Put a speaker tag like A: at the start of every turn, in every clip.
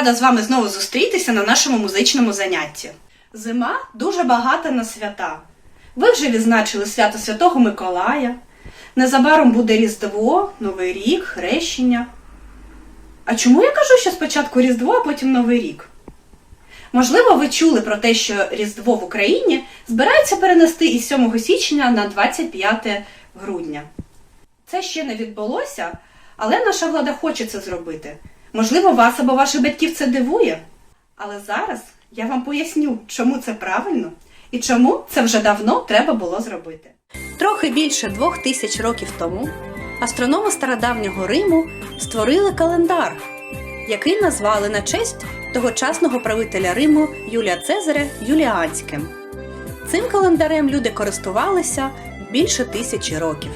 A: Рада з вами знову зустрітися на нашому музичному занятті. Зима дуже багата на свята. Ви вже відзначили свято Святого Миколая. Незабаром буде Різдво, Новий рік, Хрещення. А чому я кажу, що спочатку Різдво, а потім Новий рік? Можливо, ви чули про те, що Різдво в Україні збираються перенести із 7 січня на 25 грудня. Це ще не відбулося, але наша влада хоче це зробити. Можливо, вас або ваших батьків це дивує. Але зараз я вам поясню, чому це правильно і чому це вже давно треба було зробити. Трохи більше двох тисяч років тому астрономи стародавнього Риму створили календар, який назвали на честь тогочасного правителя Риму Юлія Цезаря Юліанським. Цим календарем люди користувалися більше тисячі років.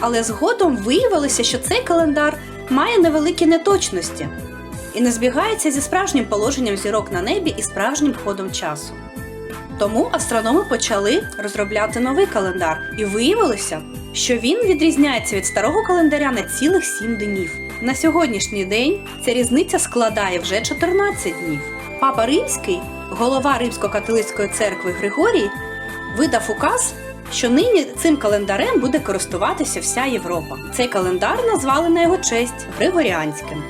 A: Але згодом виявилося, що цей календар має невеликі неточності і не збігається зі справжнім положенням зірок на небі і справжнім ходом часу. Тому астрономи почали розробляти новий календар, і виявилося, що він відрізняється від старого календаря на цілих 7 днів. На сьогоднішній день ця різниця складає вже 14 днів. Папа Римський, голова Римсько-католицької церкви Григорій, видав указ, що нині цим календарем буде користуватися вся Європа. Цей календар назвали на його честь Григоріанським.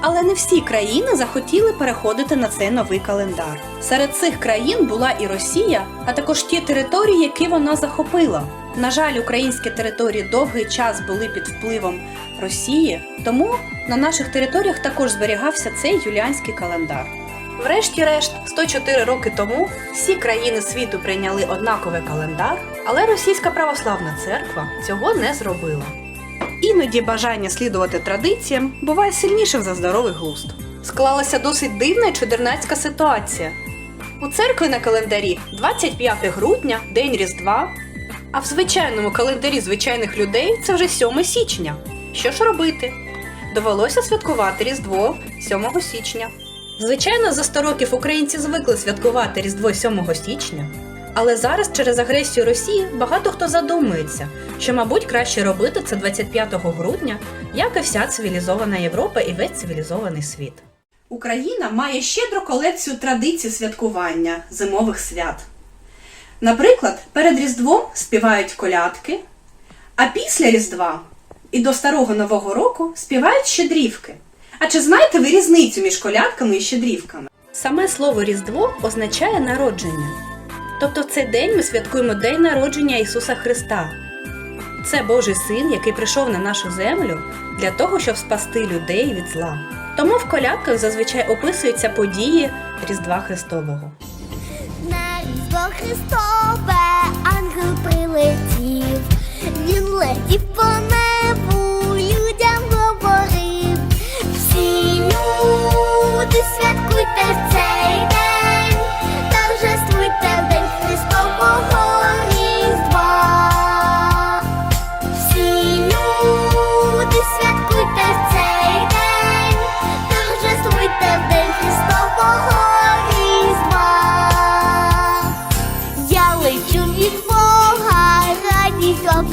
A: Але не всі країни захотіли переходити на цей новий календар. Серед цих країн була і Росія, а також ті території, які вона захопила. На жаль, українські території довгий час були під впливом Росії, тому на наших територіях також зберігався цей юліанський календар. Врешті-решт, 104 роки тому всі країни світу прийняли однаковий календар, але Російська православна церква цього не зробила. Іноді бажання слідувати традиціям буває сильнішим за здоровий глузд. Склалася досить дивна і чудернацька ситуація. У церкві на календарі 25 грудня, день Різдва, а в звичайному календарі звичайних людей це вже 7 січня. Що ж робити? Довелося святкувати Різдво 7 січня. Звичайно, за 100 років українці звикли святкувати Різдво 7 січня. Але зараз через агресію Росії багато хто задумується, що, мабуть, краще робити це 25 грудня, як і вся цивілізована Європа і весь цивілізований світ. Україна має щедру колекцію традицій святкування зимових свят. Наприклад, перед Різдвом співають колядки, а після Різдва і до Старого Нового року співають щедрівки. А чи знаєте ви різницю між колядками і щедрівками? Саме слово Різдво означає народження. Тобто в цей день ми святкуємо День народження Ісуса Христа. Це Божий син, який прийшов на нашу землю для того, щоб спасти людей від зла. Тому в колядках зазвичай описуються події Різдва Христового.
B: На різдво Христове ангел прилетів, він летів по небу,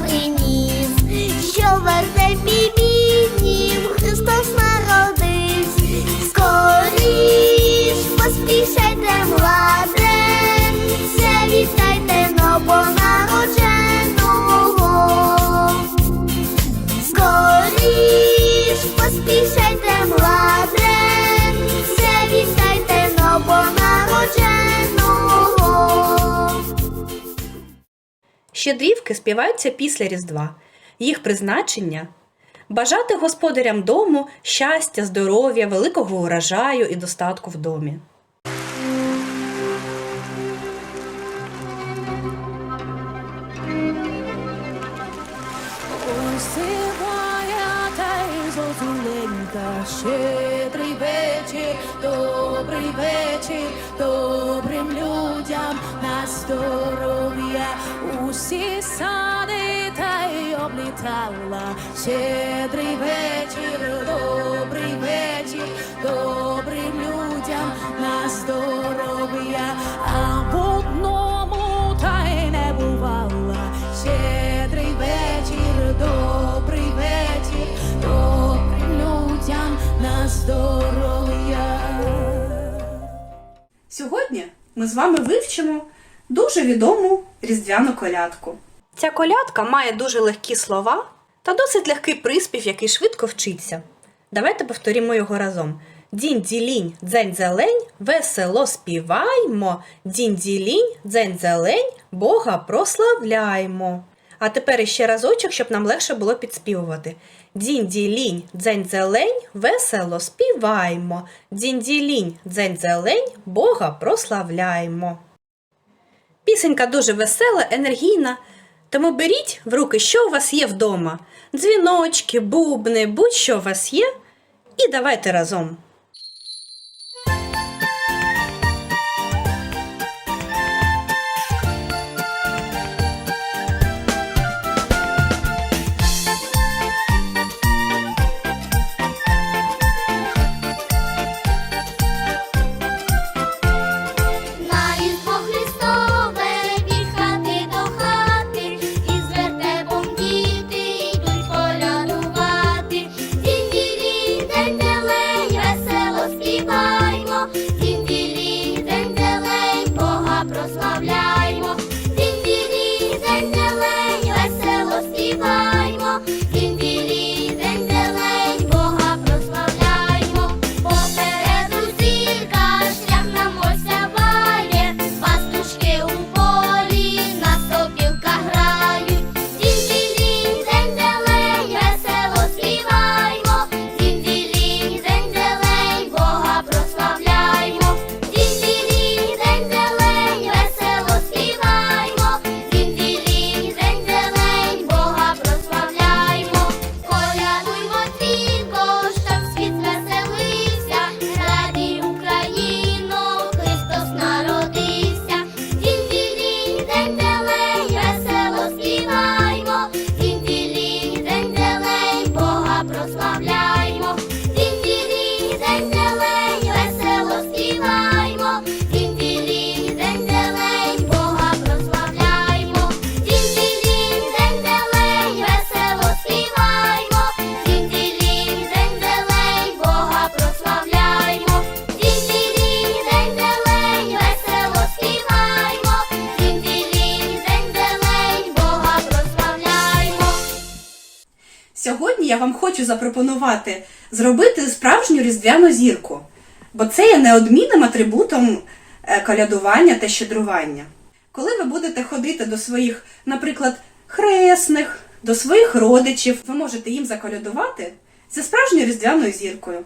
B: приніс, що в вертепі біднім Христос народився. Скоріш поспішайте, младенця, вітайте новонародженого. Скоріш поспішайте, младенця,
A: Щедрівки співаються після Різдва. Їх призначення бажати господарям дому щастя, здоров'я, великого урожаю і достатку в домі.
C: Щедрий вечір, добрий вечір, добрим людям на здоров'я. Усі сади та й облітала. Щедрий вечір, добрий вечір, добрим людям на здоров'я. А в одному та й не бувала. Щедрий вечір, добрий вечір, добрим людям на здоров'я.
B: Сьогодні ми з вами вивчимо дуже відому різдвяну колядку. Ця колядка має дуже легкі слова та досить легкий приспів, який швидко вчиться. Давайте повторімо його разом. Дінь-ділінь, дзень-зелень, весело співаймо, дінь-ділінь, дзень-зелень, Бога прославляймо. А тепер іще разочок, щоб нам легше було підспівувати. Дінь-ділінь, дзень-зелень, весело співаймо, дінь-ділінь, дзень-зелень, Бога прославляймо. Пісенька дуже весела, енергійна. Тому беріть в руки, що у вас є вдома: дзвіночки, бубни, будь-що у вас є, і давайте разом.
A: Прославляймо. Дінь-ділінь, день-делень,
B: я вам хочу запропонувати зробити справжню різдвяну зірку, бо це є неодмінним атрибутом е, колядування та щедрування. Коли ви будете ходити до своїх, наприклад, хресних, до своїх родичів, ви можете їм заколядувати за справжньою різдвяною зіркою.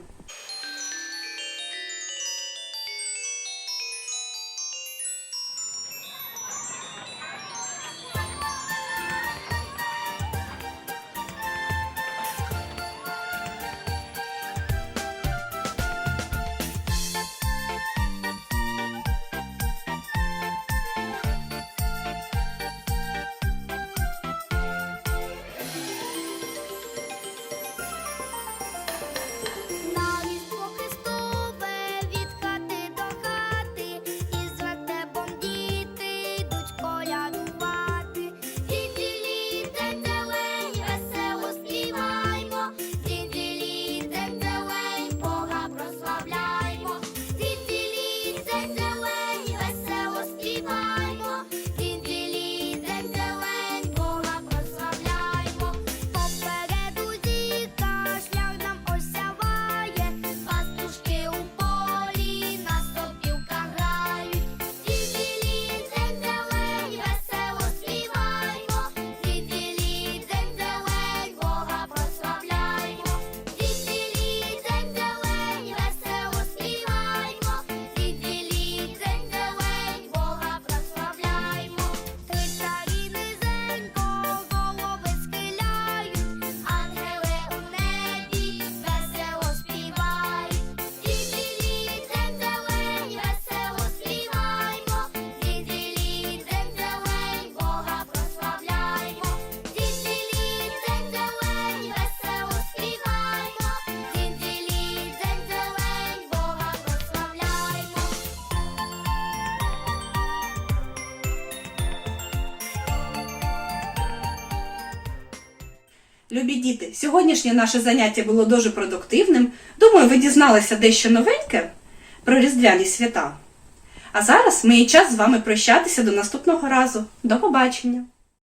B: Любі діти, сьогоднішнє наше заняття було дуже продуктивним. Думаю, ви дізналися дещо новеньке про різдвяні свята.
A: А зараз мій час з вами прощатися до наступного разу. До побачення!